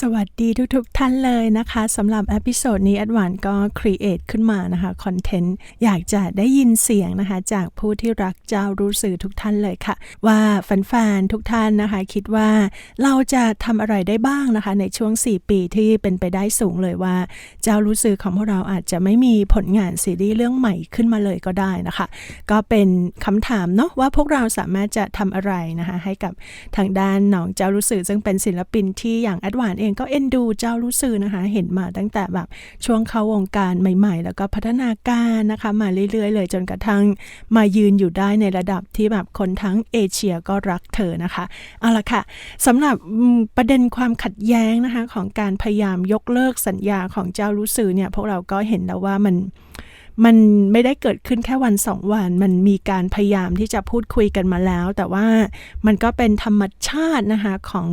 สวัสดีทุกๆทท่านเลยนะคะสำหรับอพิโซดนี้แอดวานก็ครีเอทขึ้นมานะคะคอนเทนต์อยากจะได้ยินเสียงนะคะ จากผู้ที่รักเจ้ารู้สื่อทุกท่านเลยค่ะ ว่าแฟนๆทุกท่านนะคะ คิดว่าเราจะทำอะไรได้บ้างนะคะ ในช่วง 4 ปีที่เป็นไปได้สูงเลยว่า เจ้ารู้สื่อของพวกเราอาจจะไม่มีผลงานซีรีส์เรื่องใหม่ขึ้นมาเลยก็ได้นะคะ ก็เป็นคำถามเนาะว่าพวกเราสามารถจะทำอะไรนะคะ ให้กับทางด้านน้องเจ้ารู้สื่อซึ่งเป็นศิลปินที่อย่างแอดวานเองก็เอ็นดูเจ้ารู้สื่อนะคะ เห็นมาตั้งแต่แบบช่วงเข้าวงการใหม่ ๆ แล้วก็พัฒนาการนะคะ มาเรื่อยๆ เลยจนกระทั่งมายืนอยู่ได้ในระดับที่แบบคนทั้งเอเชียก็รักเธอนะคะเอาละค่ะสำหรับประเด็นความขัดแย้งนะคะของการพยายามยกเลิกสัญญาของเจ้ารู้สื่อเนี่ยพวกเราก็เห็นแล้วว่ามันมันไม่ได้เกิดขึ้นแค่วันสองวัน มันมีการพยายามที่จะพูดคุยกันมาแล้ว แต่ว่ามันก็เป็นธรรมชาตินะคะของ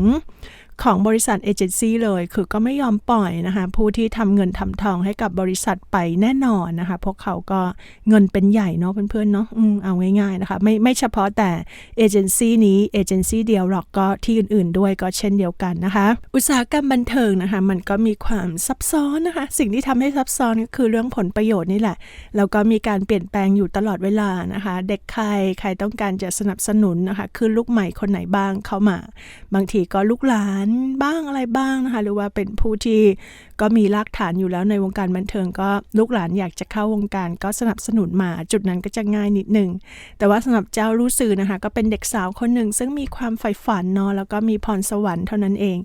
ของบริษัทเอเจนซี่เลย คือก็ไม่ยอมปล่อยนะคะ ผู้ที่ทำเงินทำทองให้กับบริษัทไปแน่นอนนะคะ พวกเขาก็เงินเป็นใหญ่เนาะเพื่อนๆเนาะอเอาง่ายๆนะคะ ไม่ไม่เฉพาะแต่เอเจนซี่นี้เอเจนซี่เดียวหรอกก็ที่อื่นๆด้วยก็เช่นเดียวกันนะคะ อุตสาหกรรมบันเทิงนะคะ มันก็มีความซับซ้อนนะคะ สิ่งที่ทำให้ซับซ้อนก็คือเรื่องผลประโยชน์นี่แหละแล้วก็มีการเปลี่ยนแปลงอยู่ตลอดเวลานะคะ เด็กใครใครต้องการจะสนับสนุนนะคะคือลูกใหม่คนไหนบ้างเข้ามา บางทีก็ลูกหลานบ้างอะไรบ้างนะคะ หรือว่าเป็นผู้ที่ ก็มีรากฐานอยู่แล้วในวงการบันเทิงก็ลูกหลานอยากจะเข้าวงการก็สนับสนุนมาจุดนั้นก็จะง่ายนิดหนึ่งแต่ว่าสำหรับเจ้ารู้สื่อนะคะ ก็เป็นเด็กสาวคนหนึ่ง ซึ่งมีความใฝ่ฝันเนาะแล้วก็มีพรสวรรค์เท่านั้นเอง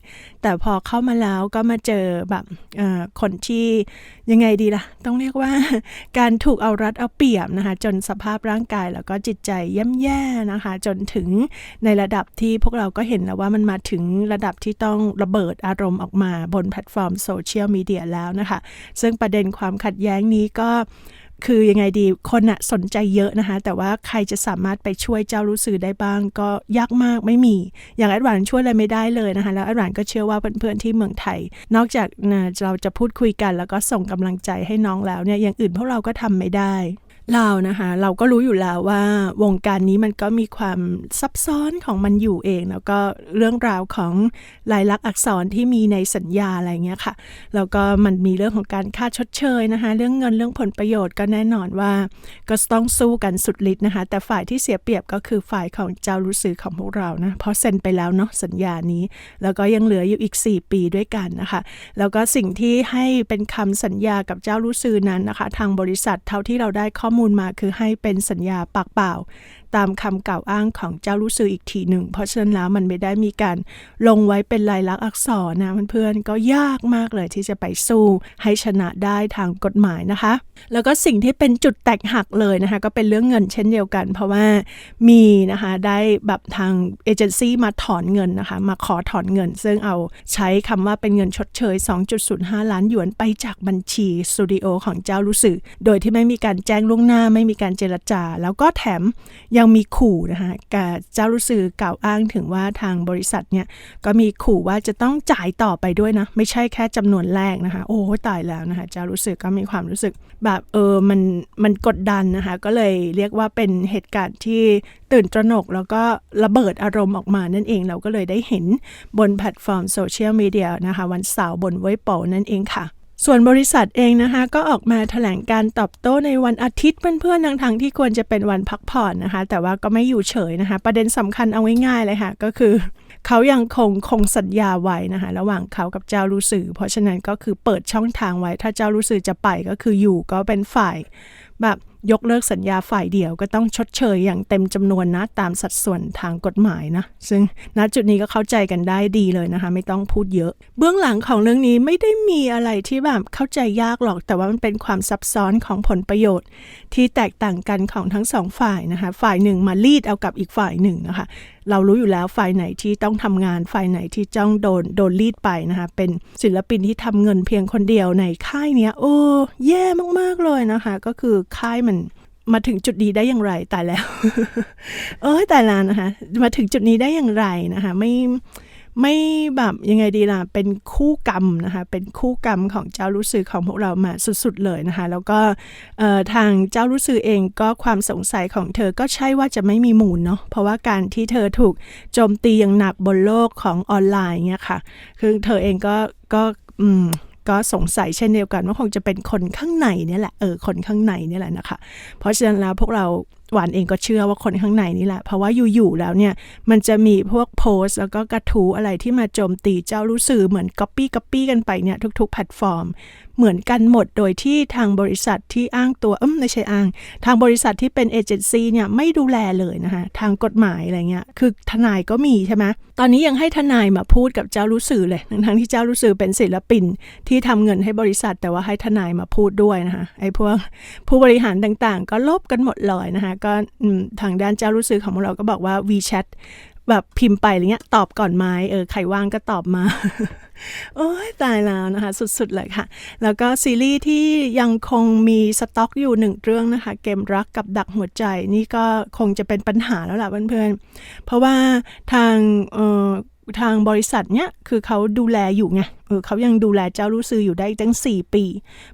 แต่พอเข้ามาแล้วก็มาเจอแบบเอ่อคนที่ยังไงดีล่ะ ต้องเรียกว่าการถูกเอารัดเอาเปรียบนะคะ จนสภาพร่างกายแล้วก็จิตใจย่ำแย่นะคะ จนถึงในระดับที่พวกเราก็เห็นแล้วว่ามันมาถึงระดับที่ต้องระเบิดอารมณ์ออกมาบนแพลตฟอร์มโซเชียลมีเดียแล้วนะคะ ซึ่งประเด็นความขัดแย้งนี้ก็คือยังไงดีคนอะสนใจเยอะนะคะ แต่ว่าใครจะสามารถไปช่วยเจ้ารู้สื่อได้บ้าง ก็ยากมากไม่มี อย่างแอดวานช่วยอะไรไม่ได้เลยนะคะ แล้วแอดวานก็เชื่อว่าเพื่อนๆที่เมืองไทย นอกจากนะเราจะพูดคุยกัน แล้วก็ส่งกำลังใจให้น้องแล้วเนี่ยอย่างอื่นพวกเราก็ทำไม่ได้ เรานะคะเราก็รู้อยู่แล้วว่าวงการนี้มันก็มีความซับซ้อนของมันอยู่เอง แล้วก็เรื่องราวของลายลักษณ์อักษรที่มีในสัญญาอะไรเงี้ยค่ะแล้วก็มันมีเรื่องของการค่าชดเชยนะคะ เรื่องเงินเรื่องผลประโยชน์ก็แน่นอนว่า ก็ต้องสู้กันสุดฤทธิ์นะคะ แต่ฝ่ายที่เสียเปรียบก็คือฝ่ายของเจ้ารู้สื่อของพวกเรานะเพราะเซ็นไปแล้วเนาะสัญญานี้ แล้วก็ยังเหลืออยู่อีก 4 ปีด้วยกันนะคะ แล้วก็สิ่งที่ให้เป็นคำสัญญากับเจ้ารู้สื่อนั้นนะคะ ทางบริษัทเท่าที่เราได้ข้อมูลมาคือให้เป็นสัญญาปากเปล่าตามคำกล่าวอ้างของเจ้ารู้สื่ออีกทีหนึ่ง เพราะฉะนั้นแล้วมันไม่ได้มีการลงไว้เป็นลายลักษณ์อักษรนะเพื่อนๆก็ยากมากเลยที่จะไปสู้ให้ชนะได้ทางกฎหมายนะคะ แล้วก็สิ่งที่เป็นจุดแตกหักเลยนะคะก็เป็นเรื่องเงินเช่นเดียวกัน เพราะว่ามีนะคะได้แบบทางเอเจนซี่มาถอนเงินนะคะมาขอถอนเงิน ซึ่งเอาใช้คำว่าเป็นเงินชดเชย 2.05 ล้านหยวนไปจากบัญชีสตูดิโอของเจ้ารู้สึกโดยที่ไม่มีการแจ้งล่วงหน้าไม่มีการเจรจา แล้วก็แถมยังมีขู่นะคะกับเจ้ารู้สึกกล่าวอ้างถึงว่าทางบริษัทเนี่ยก็มีขู่ว่าจะต้องจ่ายต่อไปด้วยนะ ไม่ใช่แค่จำนวนแรกนะคะ โอ้ตายแล้วนะคะเจ้ารู้สึกก็มีความรู้สึกแบบเออมันมันกดดันนะคะ ก็เลยเรียกว่าเป็นเหตุการณ์ที่ตื่นตระหนกแล้วก็ระเบิดอารมณ์ออกมานั่นเองเราก็เลยได้เห็นบนแพลตฟอร์มโซเชียลมีเดียนะคะ วันเสาร์บนเว็บโปนั่นเองค่ะ ส่วนบริษัทเองนะคะก็ออกมาแถลงการตอบโต้ในวันอาทิตย์เพื่อนๆทั้งทงที่ควรจะเป็นวันพักผ่อนนะคะ แต่ว่าก็ไม่อยู่เฉยนะคะ ประเด็นสำคัญเอาง่ายๆเลยค่ะ ก็คือ เขายังคงคงสัญญาไว้นะคะ ระหว่างเขากับเจ้ารู้สื่อ เพราะฉะนั้นก็คือเปิดช่องทางไว้ ถ้าเจ้ารู้สื่อจะไปก็คืออยู่ก็เป็นฝ่ายแบบ ยกเลิกสัญญาฝ่ายเดียวก็ต้องชดเชยอย่างเต็มจำนวนนะตามสัดส่วนทางกฎหมายนะ ซึ่งณจุดนี้ก็เข้าใจกันได้ดีเลยนะคะ ไม่ต้องพูดเยอะ เบื้องหลังของเรื่องนี้ไม่ได้มีอะไรที่แบบเข้าใจยากหรอก แต่ว่ามันเป็นความซับซ้อนของผลประโยชน์ ที่แตกต่างกันของทั้งสองฝ่ายนะคะ ฝ่ายหนึ่งมาลีดเอากับอีกฝ่ายหนึ่งนะคะ เรารู้อยู่แล้วฝ่ายไหนที่ต้องทำงานฝ่ายไหนที่จ้องโดนโดนลีดไปนะคะ เป็นศิลปินที่ทำเงินเพียงคนเดียวในค่ายเนี้ย โอ้แย่มากๆเลยนะคะ ก็คือค่ายมันมาถึงจุดนี้ได้อย่างไรตายแล้ว เออตายแล้วนะคะ มาถึงจุดนี้ได้อย่างไรนะคะ ไม่ ไม่แบบยังไงดีล่ะ เป็นคู่กรรมนะคะ เป็นคู่กรรมของเจ้ารู้สึกของพวกเรามาสุดๆเลยนะคะ แล้วก็ทางเจ้ารู้สึกเองก็ความสงสัยของเธอก็ใช่ว่าจะไม่มีมูลเนาะ เพราะว่าการที่เธอถูกโจมตีอย่างหนักบนโลกของออนไลน์เนี่ยค่ะ คือเธอเองก็ก็อืมก็สงสัยเช่นเดียวกันว่าคงจะเป็นคนข้างในนี่แหละเออคนข้างในนี่แหละนะคะ เพราะฉะนั้นแล้วพวกเรา หวานเองก็เชื่อว่าคนข้างในนี่แหละ เพราะว่าอยู่ๆแล้วเนี่ย มันจะมีพวกโพสต์ แล้วก็กระทู้อะไรที่มาโจมตีเจ้ารู้สื่อเหมือนก๊อปปี้ก๊อปปี้กันไปเนี่ยทุกๆแพลตฟอร์ม เหมือนกันหมดโดยที่ทางบริษัทที่อ้างตัวเอ้มไม่ใช่อ้าง ทางบริษัทที่เป็นเอเจนซี่เนี่ยไม่ดูแลเลยนะคะทางกฎหมายอะไรเงี้ยคือทนายก็มีใช่ไหมตอนนี้ยังให้ทนายมาพูดกับเจ้ารู้สื่อเลยทั้งที่เจ้ารู้สื่อเป็นศิลปินที่ทำเงินให้บริษัท แต่ว่าให้ทนายมาพูดด้วยนะคะไอ้พวกผู้บริหารต่างๆ ก็ลบกันหมดเลยนะคะก็ทางด้านเจ้ารู้สึกของเราก็บอกว่า WeChat แบบพิมพ์ไปอะไรเงี้ยตอบก่อนไหมเออใครว่างก็ตอบมา โอ้ยตายแล้วนะคะ สุด ๆ เลยค่ะ แล้วก็ซีรีส์ที่ยังคงมีสต็อกอยู่หนึ่งเรื่องนะคะ เกมรักกับดักหัวใจ นี่ก็คงจะเป็นปัญหาแล้วล่ะเพื่อนๆ เพราะว่าทางเอ่อ ทางบริษัทเนี้ยคือเขาดูแลอยู่ไงเออเขายังดูแลเจ้ารู้ซื้ออยู่ได้ตั้ง 4 ปี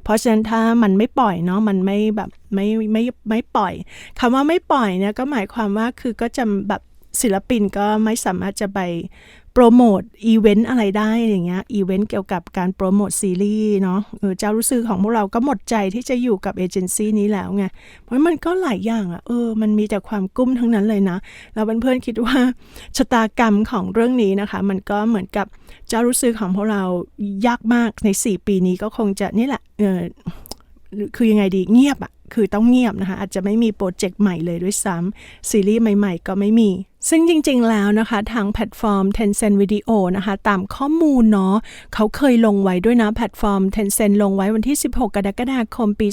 เพราะฉะนั้นถ้ามันไม่ปล่อยเนาะมันไม่แบบไม่ไม่ไม่ปล่อยคำว่าไม่ปล่อยเนี่ยก็หมายความว่าคือก็จะแบบ ศิลปินก็ไม่สามารถจะไปโปรโมทอีเวนต์อะไรได้อย่างเงี้ยอีเวนต์เกี่ยวกับการโปรโมทซีรีส์เนาะเจ้ารู้สึกของพวกเราก็หมดใจที่จะอยู่กับเอเจนซี่นี้แล้วไงเพราะมันก็หลายอย่างอะ่ะเออมันมีแต่ความกุ้มทั้งนั้นเลยนะแล้วเพื่อนๆคิดว่าชะตากรรมของเรื่องนี้นะคะ มันก็เหมือนกับเจ้ารู้สึกของพวกเรายากมากใน 4 ปีนี้ก็คงจะนี่แหละเออคือยังไงดีเงียบอะ คือต้องเงียบนะคะ อาจจะไม่มีโปรเจกต์ใหม่เลยด้วยซ้ำซีรีส์ใหม่ๆ ก็ไม่มี ซึ่งจริงๆแล้วนะคะ ทางแพลตฟอร์ม Tencent Video นะคะ ตามข้อมูลเนาะเขาเคยลงไว้ด้วยนะ แพลตฟอร์ม Tencent ลงไว้วันที่ 16 กรกฎาคมปี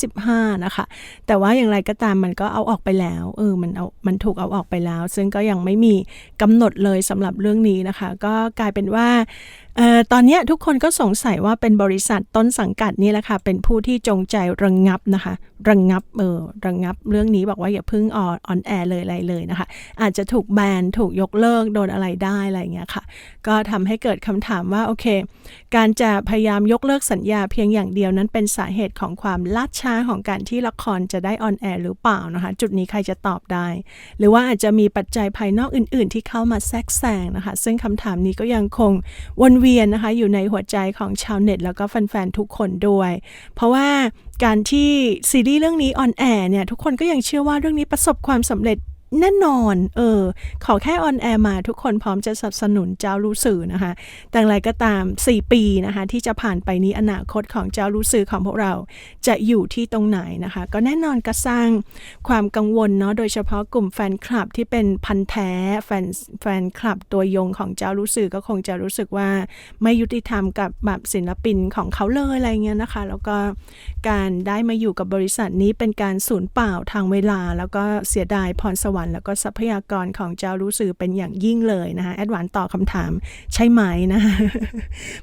2025 นะคะ แต่ว่าอย่างไรก็ตามมันก็เอาออกไปแล้วเออมันเอามันถูกเอาออกไปแล้ว ซึ่งก็ยังไม่มีกำหนดเลยสำหรับเรื่องนี้นะคะ ก็กลายเป็นว่า ตอนนี้ทุกคนก็สงสัยว่าเป็นบริษัทต้นสังกัดนี่แหละค่ะ เป็นผู้ที่จงใจระงงับนะคะ ระงงับเออระงงับเรื่องนี้บอกว่าอย่าพึ่งออนอนแอร์เลยอะไรเลยนะคะ อาจจะถูกแบนถูกยกเลิกโดนอะไรได้อะไรเงี้ยค่ะ ก็ทำให้เกิดคำถามว่าโอเค การจะพยายามยกเลิกสัญญาเพียงอย่างเดียวนั้นเป็นสาเหตุของความล่าช้าของการที่ละครจะได้ออนแอร์หรือเปล่านะคะ จุดนี้ใครจะตอบได้ หรือว่าอาจจะมีปัจจัยภายนอกอื่น ๆ ที่เข้ามาแทรกแซงนะคะ ซึ่งคำถามนี้ก็ยังคงวนเวียนนะคะอยู่ในหัวใจของชาวเน็ต แล้วก็แฟนๆทุกคนด้วย เพราะว่าการที่ซีรีส์เรื่องนี้ออนแอร์เนี่ยทุกคนก็ยังเชื่อว่าเรื่องนี้ประสบความสำเร็จ แน่นอน เออ ขอแค่ออนแอร์มาทุกคนพร้อมจะสนับสนุนเจ้ารู้สื่อนะคะ แต่อะไรก็ตาม 4 ปีนะคะ ที่จะผ่านไปนี้อนาคตของเจ้ารู้สื่อของพวกเราจะอยู่ที่ตรงไหนนะคะ ก็แน่นอนก็สร้างความกังวลเนาะ โดยเฉพาะกลุ่มแฟนคลับที่เป็นพันแท้แฟนแฟนคลับตัวยงของเจ้ารู้สื่อก็คงจะรู้สึกว่าไม่ยุติธรรมกับแบบศิลปินของเขาเลยอะไรเงี้ยนะคะ แล้วก็การได้มาอยู่กับบริษัทนี้เป็นการสูญเปล่าทางเวลา แล้วก็เสียดายพรสวรรค์แล้วก็ทรัพยากรของเจ้ารู้สื่อเป็นอย่างยิ่งเลยนะคะแอดวานตอบคำถามใช่ไหมนะคะ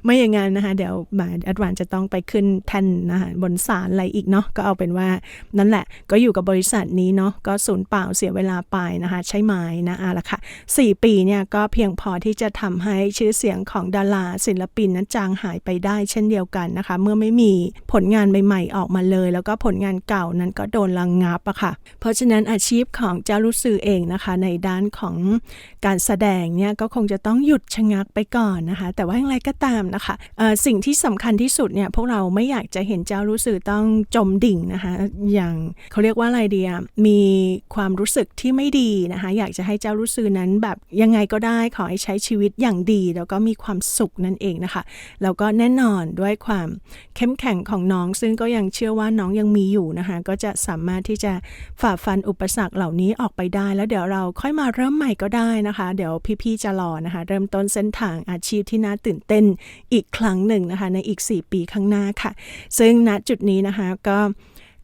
ไม่อย่างนั้นนะคะเดี๋ยวมาแอดวานจะต้องไปขึ้นแท่นนะคะบนศาลอะไรอีกเนาะก็เอาเป็นว่านั่นแหละก็อยู่กับบริษัทนี้เนาะก็สูญเปล่าเสียเวลาไปนะคะใช่ไหมนะอะละค่ะ4ปีเนี่ยก็เพียงพอที่จะทำให้ชื่อเสียงของดาราศิลปินนั้นจางหายไปได้เช่นเดียวกันนะคะ เมื่อไม่มีผลงานใหม่ๆออกมาเลย แล้วก็ผลงานเก่านั้นก็โดนลังงับอะค่ะ เพราะฉะนั้นอาชีพของเจ้ารู้สื่อเองนะคะในด้านของการแสดงเนี่ยก็คงจะต้องหยุดชะงักไปก่อนนะคะ แต่ว่าอย่างไรก็ตามนะคะสิ่งที่สำคัญที่สุดเนี่ยพวกเราไม่อยากจะเห็นเจ้ารู้สึกต้องจมดิ่งนะคะ อย่างเขาเรียกว่าอะไรเดีอะมีความรู้สึกที่ไม่ดีนะคะ อยากจะให้เจ้ารู้สึกนั้นแบบยังไงก็ได้ขอให้ใช้ชีวิตอย่างดี แล้วก็มีความสุขนั่นเองนะคะแล้วก็แน่นอนด้วยความเข้มแข็งของน้อง ซึ่งก็ยังเชื่อว่าน้องยังมีอยู่นะคะ ก็จะสามารถที่จะฝ่าฟันอุปสรรคเหล่านี้ออกไปได้แล้วเดี๋ยวเราค่อยมาเริ่มใหม่ก็ได้นะคะ เดี๋ยวพี่ๆจะรอนะคะ เริ่มต้นเส้นทางอาชีพที่น่าตื่นเต้นอีกครั้งหนึ่งนะคะ ในอีก 4 ปีข้างหน้าค่ะ ซึ่งณจุดนี้นะคะก็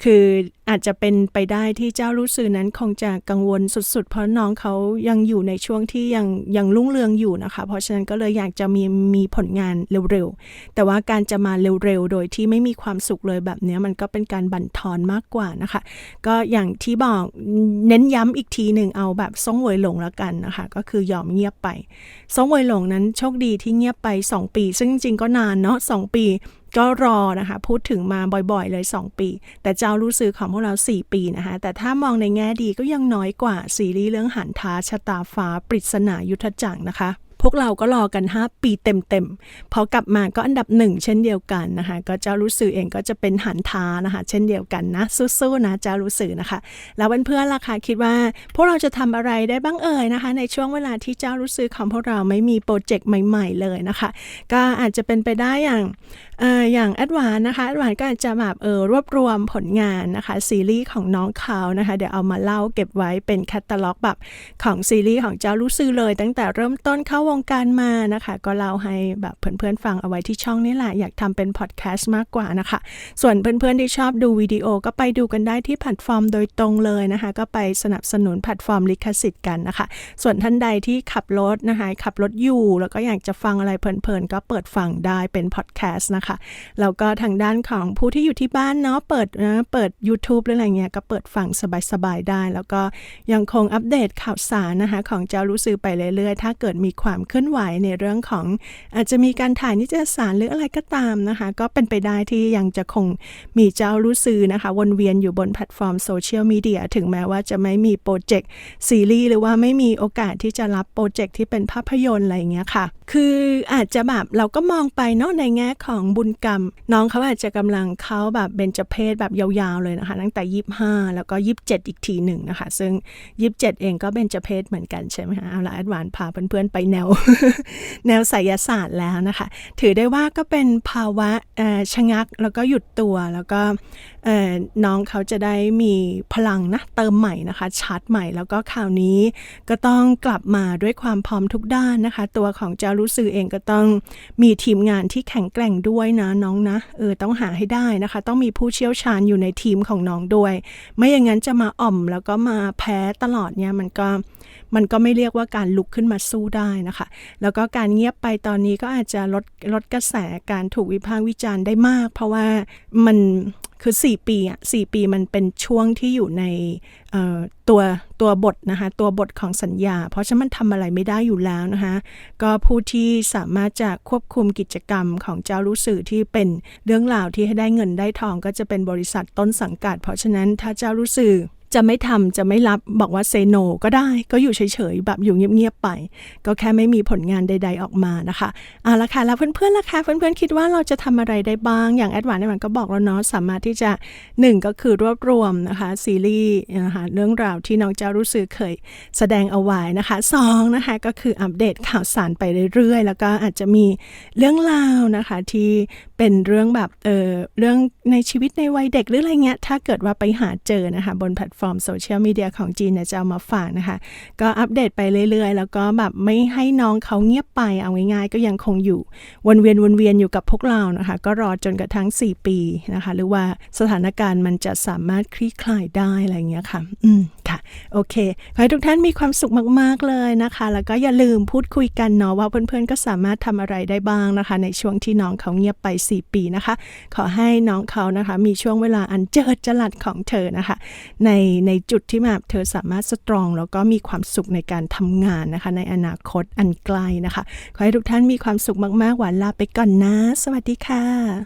คืออาจจะเป็นไปได้ที่เจ้ารู้สื่อนั้นคงจะกังวลสุด ๆ เพราะน้องเขายังอยู่ในช่วงที่ยังยังรุ่งเรืองอยู่นะคะ เพราะฉะนั้นก็เลยอยากจะมีมีผลงานเร็วๆ แต่ว่าการจะมาเร็วๆ โดยที่ไม่มีความสุขเลยแบบนี้มันก็เป็นการบั่นทอนมากกว่านะคะ ก็อย่างที่บอกเน้นย้ำอีกทีหนึ่งเอาแบบซ่งเวยหลงแล้วกันนะคะ ก็คือยอมเงียบไปซ่งเวยหลงนั้นโชคดีที่เงียบไป 2 ปี ซึ่งจริงๆก็นานเนาะ2ปี ก็รอนะคะ พูดถึงมาบ่อยๆ เลย 2 ปี แต่เจ้ารู้ซื้อของพวกเรา 4 ปีนะคะ แต่ถ้ามองในแง่ดีก็ยังน้อยกว่าซีรีส์เรื่องหันท้าชะตาฟ้าปริศนายุทธจักรนะคะพวกเราก็รอกัน 5 ปีเต็มๆ พอกลับมาก็อันดับหนึ่งเช่นเดียวกันนะคะ ก็เจ้ารู้สื่อเองก็จะเป็นหันทานะคะ เช่นเดียวกันนะสู้ๆนะเจ้ารู้สื่อนะคะ แล้วเพื่อนๆล่ะคะคิดว่าพวกเราจะทำอะไรได้บ้างเอ่ยนะคะ ในช่วงเวลาที่เจ้ารู้สื่อของพวกเราไม่มีโปรเจกต์ใหม่ ๆ เลยนะคะ ก็อาจจะเป็นไปได้อย่างอย่างแอดวานนะคะแอดวานก็อาจจะแบบเออรวบรวมผลงานนะคะซีรีส์ของน้องเขานะคะ เดี๋ยวเอามาเล่าเก็บไว้เป็นแคตตาล็อกแบบของซีรีส์ของเจ้ารู้ซื้อเลย ตั้งแต่เริ่มต้นเข้าวงการมานะคะ ก็เล่าให้แบบเพื่อนๆฟังเอาไว้ที่ช่องนี้แหละ อยากทำเป็นพอดแคสต์มากกว่านะคะ ส่วนเพื่อนๆที่ชอบดูวิดีโอก็ไปดูกันได้ที่แพลตฟอร์มโดยตรงเลยนะคะ ก็ไปสนับสนุนแพลตฟอร์มลิขสิทธิ์กันนะคะ ส่วนท่านใดที่ขับรถนะคะขับรถอยู่แล้วก็อยากจะฟังอะไรเพลินๆก็เปิดฟังได้เป็นพอดแคสต์นะคะแล้วก็ทางด้านของผู้ที่อยู่ที่บ้านเนาะเปิดนะเปิด YouTube หรืออะไรเงี้ยก็เปิดฟังสบายๆได้ แล้วก็ยังคงอัปเดตข่าวสารนะคะของเจ้ารู้สื่อไปเรื่อยๆ ถ้าเกิดมีความเคลื่อนไหวในเรื่องของ อาจจะมีการถ่ายนิตยสารหรืออะไรก็ตามนะคะ ก็เป็นไปได้ที่ยังจะคงมีเจ้ารู้สื่อนะคะวนเวียนอยู่บนแพลตฟอร์มโซเชียลมีเดียถึงแม้ว่าจะไม่มีโปรเจกต์ซีรีส์หรือว่าไม่มีโอกาสที่จะรับโปรเจกต์ที่เป็นภาพยนตร์อะไรเงี้ยค่ะ คืออาจจะแบบเราก็มองไปเนาะในแง่ของบุญกรรม น้องเขาอาจจะกำลังเข้าแบบเบญจเพศแบบยาวๆเลยนะคะ ตั้งแต่25แล้วก็27อีกทีหนึ่งนะคะ ซึ่ง27เองก็เบญจเพศเหมือนกันใช่ไหมคะเอาละแอดวานพาเพื่อนๆไปแนว แนวไสยศาสตร์แล้วนะคะ ถือได้ว่าก็เป็นภาวะชะงักแล้วก็หยุดตัวแล้วก็น้องเขาจะได้มีพลังนะเติมใหม่นะคะชาร์จใหม่แล้วก็ข่าวนี้ก็ต้องกลับมาด้วยความพร้อมทุกด้านนะคะ ตัวของเจ้ารู้สื่อเองก็ต้องมีทีมงานที่แข็งแกร่งด้วยนะน้องนะเออต้องหาให้ได้นะคะ ต้องมีผู้เชี่ยวชาญอยู่ในทีมของน้องด้วย ไม่อย่างนั้นจะมาอ่อมแล้วก็มาแพ้ตลอดเนี่ยมันก็มันก็ไม่เรียกว่าการลุกขึ้นมาสู้ได้นะคะ แล้วก็การเงียบไปตอนนี้ก็อาจจะลดลดกระแสการถูกวิพากษ์วิจารณ์ได้มาก เพราะว่ามัน คือ 4 ปีอะสปีมันเป็นช่วงที่อยู่ในตัวตัวบทนะคะตัวบทของสัญญา เพราะฉะนั้นมันทำอะไรไม่ได้อยู่แล้วนะคะก็ผู้ที่สามารถจะควบคุมกิจกรรมของเจ้ารู้สื่อที่เป็นเรื่องราวที่ให้ได้เงินได้ทองก็จะเป็นบริษัทต้นสังกัด เพราะฉะนั้นถ้าเจ้ารู้สื่อ จะไม่ทำจะไม่รับบอกว่าเซโนก็ได้ก็อยู่เฉยๆแบบอยู่เงียบๆไป ก็แค่ไม่มีผลงานใด ๆออกมานะคะเอาละค่ะแล้วเพื่อนๆล่ะคะเพื่อนๆคิดว่าเราจะทำอะไรได้บ้างอย่างแอดวานแอดวานก็บอกแล้วเนาะสามารถที่จะ1ก็คือรวบรวมนะคะซีรีส์นะคะเรื่องราวที่น้องเจ้ารู้สึกเคยแสดงเอาไว้นะคะสองนะคะก็คืออัปเดตข่าวสารไปเรื่อยๆ แล้วก็อาจจะมีเรื่องราวนะคะที่เป็นเรื่องแบบเออเรื่องในชีวิตในวัยเด็กหรืออะไรเงี้ยถ้าเกิดว่าไปหาเจอนะคะบนแพลตฟอร์มโซเชียลมีเดียของจีนเนี่ยจะเอามาฝากนะคะ ก็อัปเดตไปเรื่อยๆ แล้วก็แบบไม่ให้น้องเขาเงียบไปเอาง่ายๆ ก็ยังคงอยู่วนเวียนวนเวียนอยู่กับพวกเรานะคะ ก็รอจนกระทั่ง 4 ปีนะคะ หรือว่าสถานการณ์มันจะสามารถคลี่คลายได้อะไรเงี้ยค่ะ อืม โอเค ขอให้ทุกท่านมีความสุขมาก ๆ เลยนะคะ แล้วก็อย่าลืมพูดคุยกันเนาะว่าเพื่อนๆ ก็สามารถทำอะไรได้บ้างนะคะ ในช่วงที่น้องเขาเงียบไป 4 ปีนะคะ ขอให้น้องเขานะคะ มีช่วงเวลาอันเจิดจรัสของเธอนะคะ ในในจุดที่แบบเธอสามารถสตรองแล้วก็มีความสุขในการทำงานนะคะ ในอนาคตอันไกลนะคะ ขอให้ทุกท่านมีความสุขมากๆหวานลาไปก่อนนะ สวัสดีค่ะ